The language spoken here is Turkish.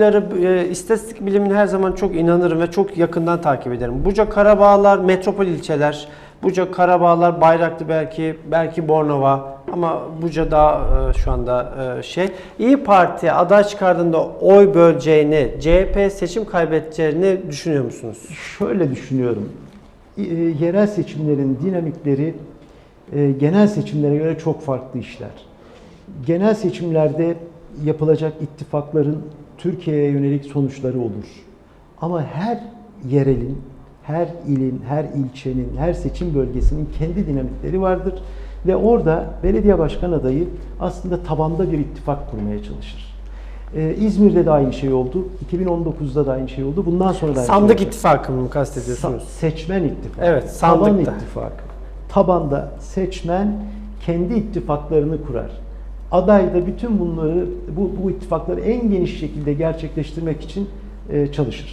adayları e, istatistik bilimine her zaman çok inanırım ve çok yakından takip ederim. Buca Karabağlar metropol ilçeler, Buca Karabağlar Bayraklı belki, belki Bornova ama Buca daha e, şu anda e, şey. İyi Parti aday çıkardığında oy böleceğini, CHP seçim kaybedeceğini düşünüyor musunuz? Şöyle düşünüyorum. E, Yerel seçimlerin dinamikleri e, genel seçimlere göre çok farklı işler. Genel seçimlerde yapılacak ittifakların Türkiye'ye yönelik sonuçları olur. Ama her yerelin, her ilin, her ilçenin, her seçim bölgesinin kendi dinamikleri vardır ve orada belediye başkan adayı aslında tabanda bir ittifak kurmaya çalışır. Ee, İzmir'de de aynı şey oldu. 2019'da da aynı şey oldu. Bundan sonra da aynı Sandık şey ittifakı mı kastediyorsunuz? Sa- seçmen ittifakı. Evet, Taban sandıkta. ittifakı. Tabanda seçmen kendi ittifaklarını kurar. Aday da bütün bunları, bu, bu ittifakları en geniş şekilde gerçekleştirmek için e, çalışır.